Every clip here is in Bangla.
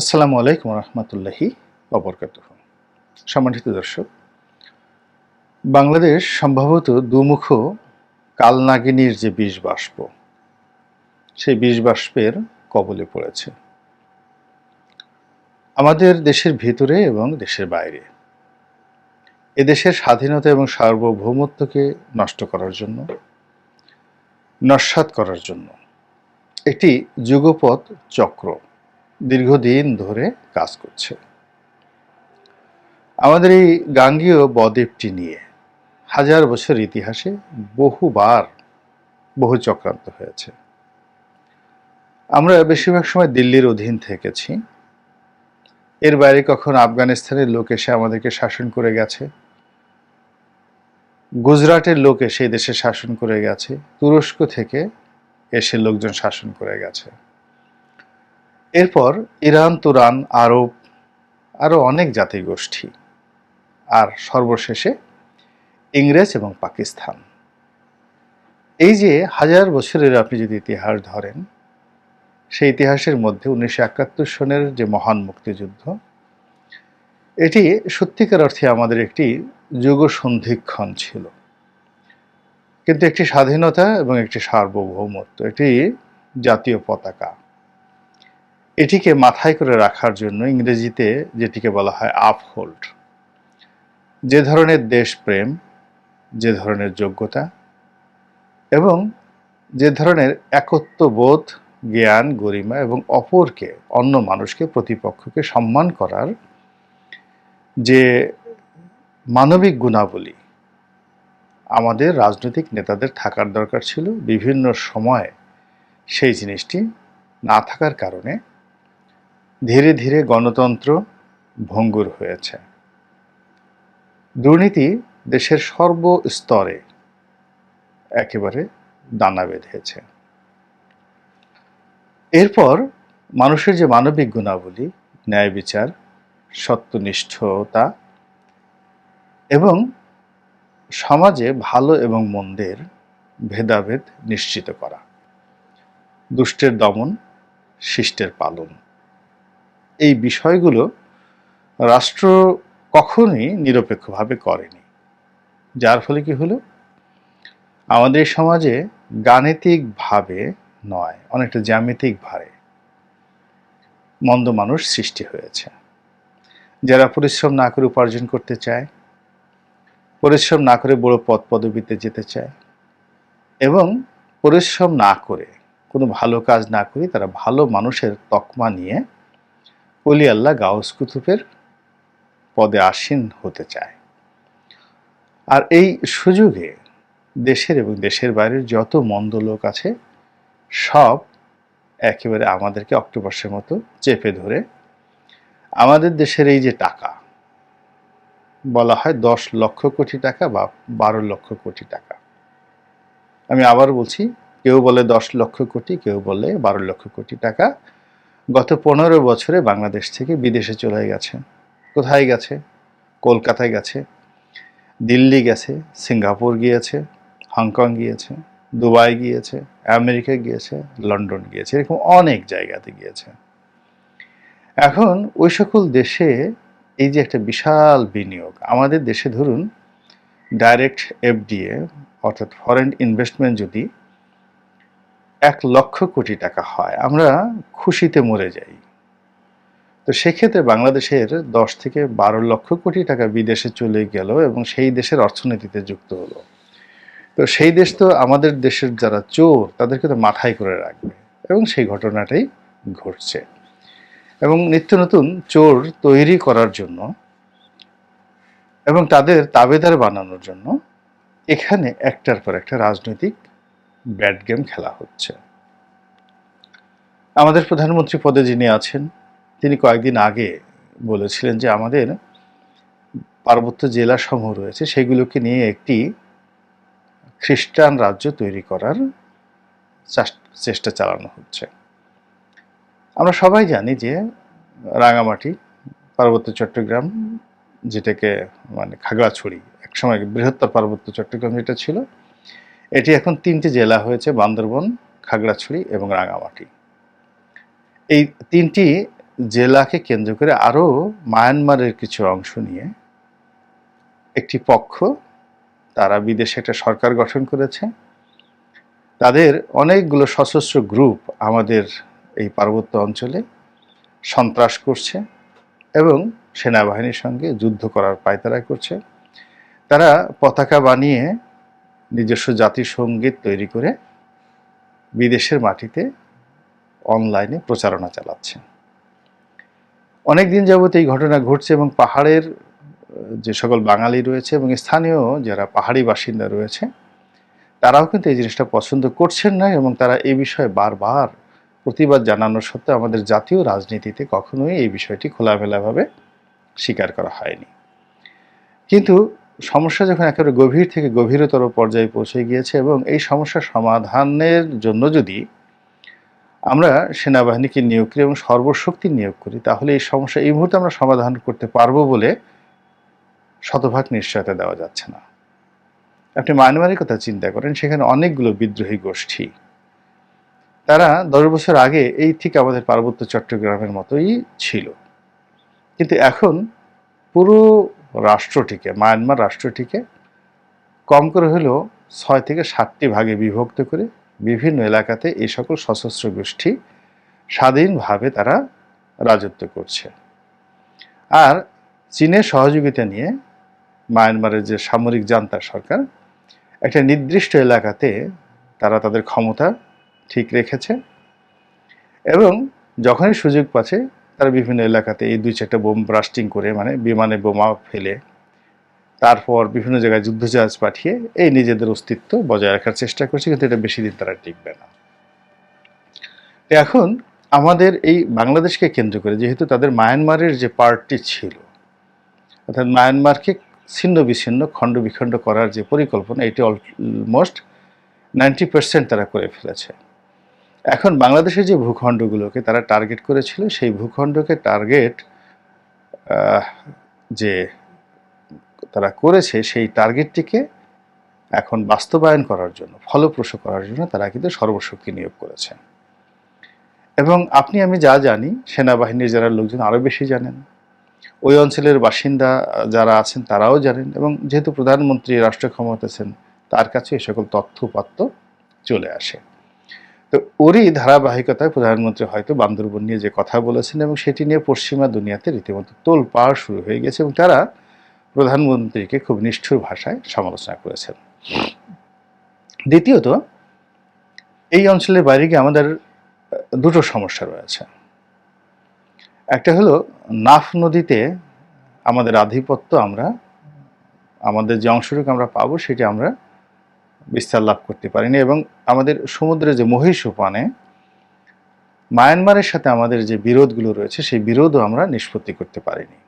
আসসালামু আলাইকুম রহমতুল্লাহি অবরকাত সম্মানিত দর্শক, বাংলাদেশ সম্ভবত দুমুখ কালনাগিনীর যে বিষ বাষ্প সেই বিষ বাষ্পের কবলে পড়েছে। আমাদের দেশের ভিতরে এবং দেশের বাইরে এদেশের স্বাধীনতা এবং সার্বভৌমত্বকে নষ্ট করার জন্য, নস্বাত করার জন্য একটি যুগপৎ চক্র দীর্ঘদিন ধরে কাজ করছে। আমাদের এই গাঙ্গীয় বদ্বীপটি নিয়ে হাজার বছর ইতিহাসে বহুবার বহু চক্রান্ত হয়েছে। আমরা বেশিরভাগ সময় দিল্লির অধীন থেকেছি। এর বাইরে কখন আফগানিস্তানের লোক এসে আমাদেরকে শাসন করে গেছে। গুজরাটের লোক এসে দেশে শাসন করে গেছে। তুরস্ক থেকে এসে লোকজন শাসন করে গেছে। এরপর ইরান, তুরান, আরব আরও অনেক জাতিগোষ্ঠী, আর সর্বশেষে ইংরেজ এবং পাকিস্তান। এই যে হাজার বছরের আপনি যদি ইতিহাস ধরেন, সেই ইতিহাসের মধ্যে উনিশশো একাত্তর সনের যে মহান মুক্তিযুদ্ধ, এটি সত্যিকার অর্থে আমাদের একটি যুগ সন্ধিক্ষণ ছিল। কিন্তু একটি স্বাধীনতা এবং একটি সার্বভৌমত্ব এটি জাতীয় পতাকা। এটিকে মাথায় করে রাখার জন্য ইংরেজিতে যেটিকে বলা হয় আপহোল্ড যে ধরনের দেশপ্রেম, যে ধরনের যোগ্যতা এবং যে ধরনের একত্ববোধ, জ্ঞান, গরিমা এবং অপরকে, অন্য মানুষকে, প্রতিপক্ষকে সম্মান করার যে মানবিক গুণাবলী আমাদের রাজনৈতিক নেতাদের থাকার দরকার ছিল, বিভিন্ন সময়ে সেই জিনিসটি না থাকার কারণে ধীরে ধীরে গণতন্ত্র ভঙ্গুর হয়েছে। দুর্নীতি দেশের সর্বস্তরে একেবারে দানা বেঁধেছে। এরপর মানুষের যে মানবিক গুণাবলী, ন্যায় বিচার, সত্যনিষ্ঠতা এবং সমাজে ভালো এবং মন্দের ভেদাভেদ নিশ্চিত করা, দুষ্টের দমন, শিষ্টের পালন। এই বিষয়গুলো রাষ্ট্র কখনোই নিরপেক্ষভাবে করেনি। যার ফলে কি হলো? আমাদের সমাজে গাণিতিকভাবে নয়, অনেকটা জ্যামিতিক ভারে মন্দ মানুষ সৃষ্টি হয়েছে। যারা পরিশ্রম না করে উপার্জন করতে চায়, পরিশ্রম না করে বড় পদ পদবিতে যেতে চায় এবং পরিশ্রম না করে, কোনো ভালো কাজ না করে তারা ভালো মানুষের তকমা নিয়ে অলি আল্লাহ গাউস কুতুবের পদে আসীন হতে চায়। আর এই সুযোগে দেশের এবং দেশের বাইরের যত মন্দ লোক আছে, সব একেবারে আমাদেরকে অক্টোপাসের মতো চেপে ধরে আমাদের দেশের এই যে টাকা, বলা হয় দশ লক্ষ কোটি টাকা বা বারো লক্ষ কোটি টাকা। আমি আবার বলছি, কেউ বলে দশ লক্ষ কোটি, কেউ বলে বারো লক্ষ কোটি টাকা গত পনেরো বছরে বাংলাদেশ থেকে বিদেশে চলে গেছে। কোথায় গেছে? কলকাতায় গেছে, দিল্লি গেছে, সিঙ্গাপুর গিয়েছে, হংকং গিয়েছে, দুবাই গিয়েছে, আমেরিকা গিয়েছে, লন্ডন গিয়েছে, এরকম অনেক জায়গাতে গিয়েছে। এখন ওই সকল দেশে এই যে একটা বিশাল বিনিয়োগ, আমাদের দেশে ধরুন ডাইরেক্ট এফডিএ অর্থাৎ ফরেন ইনভেস্টমেন্ট যদি এক লক্ষ কোটি টাকা হয়, আমরা খুশিতে মরে যাই। তো সেক্ষেত্রে বাংলাদেশের দশ থেকে বারো লক্ষ কোটি টাকা বিদেশে চলে গেল এবং সেই দেশের অর্থনীতিতে যুক্ত হলো। তো সেই দেশ তো আমাদের দেশের যারা চোর, তাদেরকে তো মাথায় করে রাখবে এবং সেই ঘটনাটাই ঘটছে। এবং নিত্য নতুন চোর তৈরি করার জন্য এবং তাদের তাবেদার বানানোর জন্য এখানে একটার পর একটা রাজনৈতিক ব্যাড গেম খেলা হচ্ছে। আমাদের প্রধানমন্ত্রী পদে যিনি আছেন, তিনি কয়েকদিন আগে বলেছিলেন যে আমাদের পার্বত্য জেলা সমূহ রয়েছে, সেগুলোকে নিয়ে একটি খ্রিস্টান রাজ্য তৈরি করার চেষ্টা চালানো হচ্ছে। আমরা সবাই জানি যে রাঙামাটি, পার্বত্য চট্টগ্রাম যেটাকে মানে খাগড়াছড়ি, একসময় বৃহত্তর পার্বত্য চট্টগ্রাম যেটা ছিল এটি এখন তিনটি জেলা হয়েছে, বান্দরবন, খাগড়াছড়ি এবং রাঙামাটি এই তিনটি জেলাকে কেন্দ্র করে আরও মায়ানমারের কিছু অংশ নিয়ে একটি পক্ষ, তারা বিদেশে একটা সরকার গঠন করেছে। তাদের অনেকগুলো সশস্ত্র গ্রুপ আমাদের এই পার্বত্য অঞ্চলে সন্ত্রাস করছে এবং সেনাবাহিনীর সঙ্গে যুদ্ধ করার পায়তারা করছে। তারা পতাকা বানিয়ে নিজস্ব জাতির সংগীত তৈরি করে বিদেশের মাটিতে অনলাইনে প্রচারণা চালাচ্ছে। অনেক দিন যাবত এই ঘটনা ঘটছে এবং পাহাড়ের যে সকল বাঙালি রয়েছে এবং স্থানীয় যারা পাহাড়ি বাসিন্দা রয়েছে, তারাও কিন্তু এই জিনিসটা পছন্দ করছেন না এবং তারা এই বিষয়ে বারবার প্রতিবাদ জানানোর সত্ত্বেও আমাদের জাতীয় রাজনীতিতে কখনোই এই বিষয়টি খোলামেলাভাবে স্বীকার করা হয়নি। কিন্তু সমস্যা যখন একেবারে গভীর থেকে গভীরতর পর্যায়ে পৌঁছে গিয়েছে এবং এই সমস্যার সমাধানের জন্য যদি আমরা সেনাবাহিনীকে নিয়োগ করি এবং সর্বশক্তি নিয়োগ করি, তাহলে এই সমস্যা, এই মুহূর্তে আমরা সমাধান করতে পারব বলে শতভাগ নিশ্চয়তা দেওয়া যাচ্ছে না। আপনি মায়ানমারের কথা চিন্তা করেন, সেখানে অনেকগুলো বিদ্রোহী গোষ্ঠী। তারা দশ বছর আগে এই ঠিক আমাদের পার্বত্য চট্টগ্রামের মতোই ছিল। কিন্তু এখন পুরো রাষ্ট্রটিকে, মায়ানমার রাষ্ট্রটিকে কম করে হলেও ছয় থেকে সাতটি ভাগে বিভক্ত করে বিভিন্ন এলাকাতে এই সকল সশস্ত্র গোষ্ঠী স্বাধীনভাবে তারা রাজত্ব করছে। আর চীনের সহযোগিতা নিয়ে মায়ানমারের যে সামরিক জান্তা সরকার একটা নির্দিষ্ট এলাকাতে তারা তাদের ক্ষমতা ঠিক রেখেছে এবং যখনই সুযোগ পাচ্ছে তারা বিভিন্ন এলাকাতে এই দুই চারটা বোম ব্রাস্টিং করে মানে বিমানে বোমা ফেলে, তারপর বিভিন্ন জায়গায় যুদ্ধজাহাজ পাঠিয়ে এই নিজেদের অস্তিত্ব বজায় রাখার চেষ্টা করছে, কিন্তু এটা বেশি দিন তারা টিকবে না। এখন আমাদের এই বাংলাদেশকে কেন্দ্র করে, যেহেতু তাদের মায়ানমারের যে পার্টটি ছিল, অর্থাৎ মায়ানমারকে ছিন্ন বিচ্ছিন্ন, খণ্ড বিখণ্ড করার যে পরিকল্পনা, এটি অলমোস্ট নাইনটি পার্সেন্ট তারা করে ফেলেছে। এখন বাংলাদেশের যে ভূখণ্ডগুলোকে তারা টার্গেট করেছিল, সেই ভূখণ্ডকে টার্গেট যে তারা করেছে, সেই টার্গেটটিকে এখন বাস্তবায়ন করার জন্য, ফলপ্রসূ করার জন্য তারা কিন্তু সর্বশক্তি নিয়োগ করেছে। এবং আপনি, আমি যা জানি, সেনাবাহিনীর যারা লোকজন আরও বেশি জানেন, ওই অঞ্চলের বাসিন্দা যারা আছেন তারাও জানেন এবং যেহেতু প্রধানমন্ত্রী রাষ্ট্র ক্ষমতাছেন তার কাছে এই সকল তথ্য উপাত্ত চলে আসে। তো ওরই ধারাবাহিকতায় প্রধানমন্ত্রী হয়তো বান্দরবন নিয়ে যে কথা বলেছেন এবং সেটি নিয়ে পশ্চিমা দুনিয়াতে রীতিমতো তোল পাড় শুরু হয়ে গেছে এবং তারা প্রধানমন্ত্রীকে খুব নিষ্ঠুর ভাষায় সমালোচনা করেছেন। দ্বিতীয়ত, এই অঞ্চলের বাইরে গিয়ে আমাদের দুটো সমস্যা রয়েছে। একটা হলো, নাফ নদীতে আমাদের আধিপত্য আমরা, আমাদের যে অংশটুকু আমরা পাবো সেটি আমরা বিস্তার লাভ করতে পারিনি এবং আমাদের সমুদ্রে যে মহিষ উপানে মায়ানমারের সাথে আমাদের যে বিরোধগুলো রয়েছে, সেই বিরোধও আমরা নিষ্পত্তি করতে পারিনি।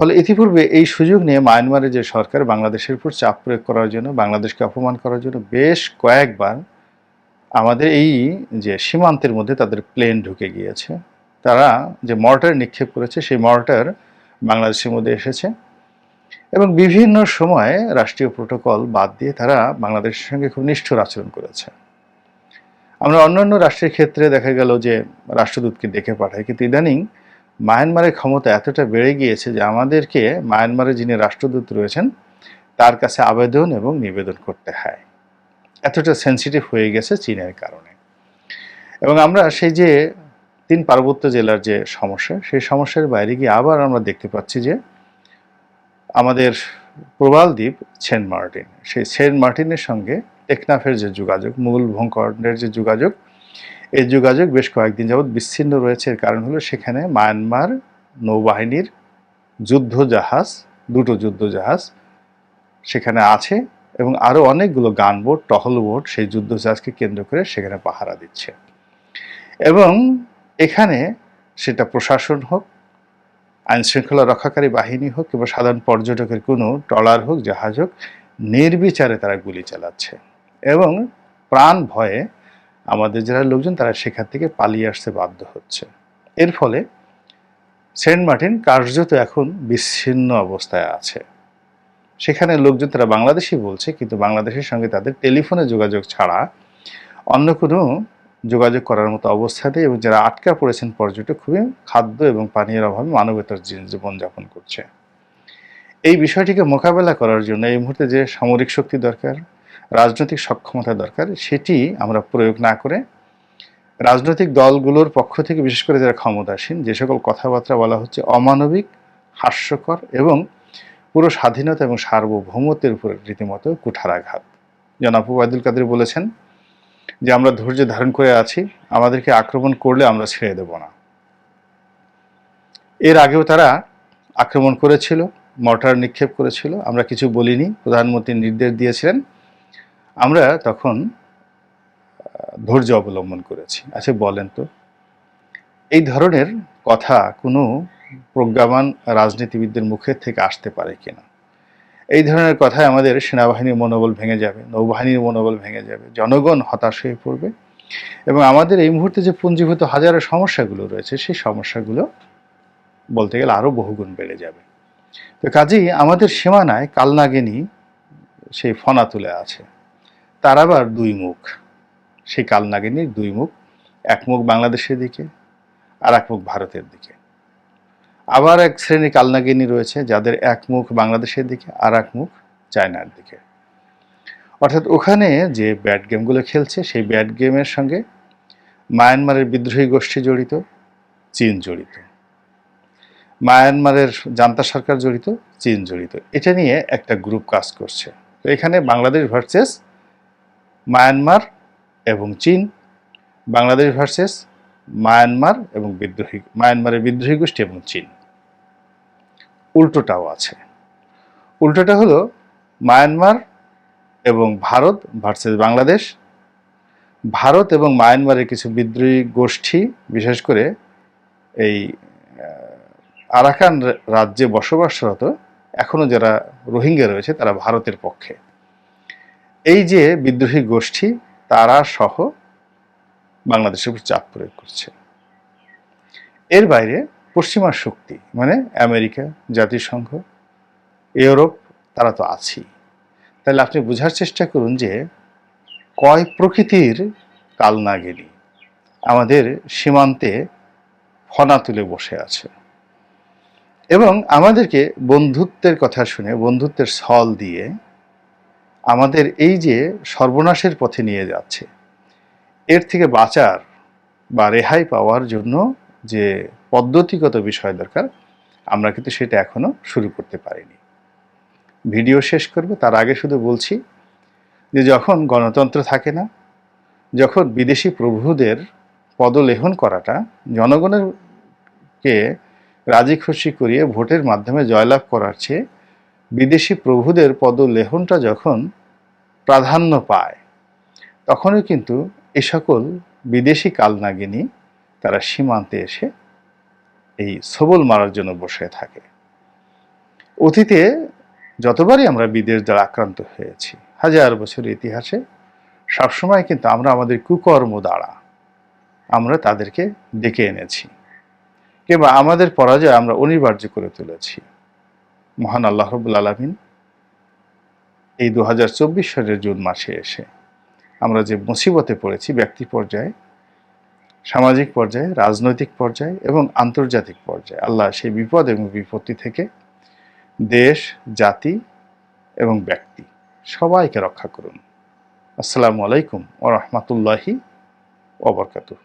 ফলে ইতিপূর্বে এই সুযোগ নিয়ে মায়ানমারের যে সরকার বাংলাদেশের উপর চাপ প্রয়োগ করার জন্য, বাংলাদেশকে অপমান করার জন্য বেশ কয়েকবার আমাদের এই যে সীমান্তের মধ্যে তাদের প্লেন ঢুকে গিয়েছে। তারা যে মর্টার নিক্ষেপ করেছে, সেই মর্টার বাংলাদেশের মধ্যে এসেছে। এবং বিভিন্ন সময়ে রাষ্ট্রীয় প্রোটোকল বাদ দিয়ে তারা বাংলাদেশের সঙ্গে খুব নিষ্ঠুর আচরণ করেছে। আমরা অন্যান্য রাষ্ট্রের ক্ষেত্রে দেখা গেল যে রাষ্ট্রদূতকে ডেকে পাঠায়, কিন্তু ইদানিং মায়ানমারের ক্ষমতা এতটা বেড়ে গিয়েছে যে আমাদেরকে মায়ানমারে যিনি রাষ্ট্রদূত রয়েছেন, তার কাছে আবেদন এবং নিবেদন করতে হয়। এতটা সেন্সিটিভ হয়ে গেছে চীনের কারণে। এবং আমরা সেই যে তিন পার্বত্য জেলার যে সমস্যা, সেই সমস্যার বাইরে গিয়ে আবার আমরা দেখতে পাচ্ছি যে আমাদের প্রবাল দ্বীপ, সেন্ট মার্টিন। সেই সেন্ট মার্টিনের সঙ্গে টেকনাফের যে যোগাযোগ, মুঘল ভঙ্করের যে যোগাযোগ, এই যোগাযোগ বেশ কয়েকদিন যাবৎ বিচ্ছিন্ন রয়েছে। এর কারণ হলো সেখানে মায়ানমার নৌবাহিনীর যুদ্ধ জাহাজ দুটো যুদ্ধ জাহাজ সেখানে আছে এবং আরও অনেকগুলো গান বোট টহল বোট সেই যুদ্ধ জাহাজকে কেন্দ্র করে সেখানে পাহারা দিচ্ছে। এবং এখানে সেটা প্রশাসন হোক আইন শৃঙ্খলা রক্ষাকারী বাহিনী হোক কিংবা সাধারণ পর্যটকের কোনো ট্রলার হোক, জাহাজ হোক, নির্বিচারে তারা গুলি চালাচ্ছে। এবং প্রাণ ভয়ে আমাদের যারা লোকজন, তারা সেখান থেকে পালিয়ে আসতে বাধ্য হচ্ছে। এর ফলে সেন্ট মার্টিন কার্যত এখন বিচ্ছিন্ন অবস্থায় আছে। সেখানে লোকজন, তারা বাংলাদেশি বলছে, কিন্তু বাংলাদেশের সঙ্গে তাদের টেলিফোনে যোগাযোগ ছাড়া অন্য কোনো যোগাযোগ করার মতো অবস্থাতে এবং যারা আটকা পড়েছেন পর্যটক, খুবই খাদ্য এবং পানীয়ের অভাবে মানবতার জীবনযাপন করছে। এই বিষয়টিকে মোকাবেলা করার জন্য এই মুহূর্তে যে সামরিক শক্তি দরকার, রাজনৈতিক সক্ষমতা দরকার, সেটি আমরা প্রয়োগ না করে রাজনৈতিক দলগুলোর পক্ষ থেকে, বিশেষ করে যারা ক্ষমতাসীন, যে সকল কথাবার্তা বলা হচ্ছে অমানবিক, হাস্যকর এবং পুরো স্বাধীনতা এবং সার্বভৌমত্বের উপর রীতিমতো কুঠারাঘাত। জনাব ওবায়দুল কাদের বলেছেন যে আমরা ধৈর্য ধারণ করে আছি, আমাদেরকে আক্রমণ করলে আমরা ছেড়ে দেব না। এর আগেও তারা আক্রমণ করেছিল, মর্টার নিক্ষেপ করেছিল, আমরা কিছু বলিনি, প্রধানমন্ত্রী নির্দেশ দিয়েছিলেন। আমরা তখন ধৈর্য অবলম্বন করেছি। আচ্ছা বলেন তো, এই ধরনের কথা কোনো প্রজ্ঞাবান রাজনীতিবিদদের মুখের থেকে আসতে পারে কিনা? এই ধরনের কথায় আমাদের সেনাবাহিনীর মনোবল ভেঙে যাবে, নৌবাহিনীর মনোবল ভেঙে যাবে, জনগণ হতাশ হয়ে পড়বে এবং আমাদের এই মুহূর্তে যে পুঞ্জীভূত হাজারো সমস্যাগুলো রয়েছে, সেই সমস্যাগুলো বলতে গেলে আরও বহুগুণ বেড়ে যাবে। তো কাজেই আমাদের সীমানায় কালনাগিনী সেই ফনা তুলে আছে। তার আবার দুই মুখ। সেই কালনাগিনীর দুই মুখ, এক মুখ বাংলাদেশের দিকে আর এক মুখ ভারতের দিকে। আবার এক শ্রেণি কালনাগিনী রয়েছে যাদের এক মুখ বাংলাদেশের দিকে আর এক মুখ চায়নার দিকে। অর্থাৎ ওখানে যে ব্যাট গেমগুলো খেলছে, সেই ব্যাট গেমের সঙ্গে মায়ানমারের বিদ্রোহী গোষ্ঠী জড়িত, চীন জড়িত। মায়ানমারের জান্তা সরকার জড়িত, চীন জড়িত। এটা নিয়ে একটা গ্রুপ কাজ করছে। তো এখানে বাংলাদেশ ভার্সেস মায়ানমার এবং চীন, বাংলাদেশ ভার্সেস মায়ানমার এবং বিদ্রোহী, মায়ানমারের বিদ্রোহী গোষ্ঠী এবং চীন। উল্টোটাও আছে। উল্টোটা হলো মায়ানমার এবং ভারত ভার্সেস বাংলাদেশ। ভারত এবং মায়ানমারের কিছু বিদ্রোহী গোষ্ঠী, বিশেষ করে এই আরাকান রাজ্যে বসবাসরত, এখনও যারা রোহিঙ্গা রয়েছে তারা ভারতের পক্ষে। এই যে বিদ্রোহী গোষ্ঠী, তারা সহ বাংলাদেশের উপর চাপ প্রয়োগ করছে। এর বাইরে পশ্চিমা শক্তি মানে আমেরিকা, জাতিসংঘ, ইউরোপ, তারা তো আছেই। তাহলে আপনি বোঝার চেষ্টা করুন যে কয় প্রকৃতির কালনাগিনী আমাদের সীমান্তে ফনা তুলে বসে আছে। এবং আমাদেরকে বন্ধুত্বের কথা শুনে, বন্ধুত্বের ছল দিয়ে আমাদের এই যে সর্বনাশের পথে নিয়ে যাচ্ছে, এর থেকে বাঁচার বা রেহাই পাওয়ার জন্য যে পদ্ধতিগত বিষয় দরকার। আমরা কিন্তু সেটা এখনও শুরু করতে পারিনি। ভিডিও শেষ করব, তার আগে শুধু বলছি যে যখন গণতন্ত্র থাকে না, যখন বিদেশি প্রভুদের পদলেহন করাটা জনগণের কে রাজি খুশি করিয়ে ভোটের মাধ্যমে জয়লাভ করার চেয়ে বিদেশি প্রভুদের পদলেহনটা যখন প্রাধান্য পায়, তখনই কিন্তু এ সকল বিদেশি কালনাগিনী তারা সীমান্তে এসে এই সবল মারার জন্য বসে থাকে। অতীতে যতবারই আমরা বিদেশ দ্বারা আক্রান্ত হয়েছি, হাজার বছরের ইতিহাসে সবসময় কিন্তু আমরা আমাদের কুকর্ম দ্বারা আমরা তাদেরকে ডেকে এনেছি কিংবা আমাদের পরাজয় আমরা অনিবার্য করে তুলেছি। মহান আল্লাহ রবুল আলমিন এই দু হাজার চব্বিশ সালের জুন মাসে এসে আমরা যে মুসিবতে পড়েছি, ব্যক্তি পর্যায়ে সামাজিক পর্যায়ে, রাজনৈতিক পর্যায়ে এবং আন্তর্জাতিক পর্যায়ে। আল্লাহ সেই বিপদ এবং বিপত্তি থেকে দেশ, জাতি এবং ব্যক্তি সবাইকে রক্ষা করুন। আসসালামু আলাইকুম ও রহমতুল্লাহি ওবরকাতুহ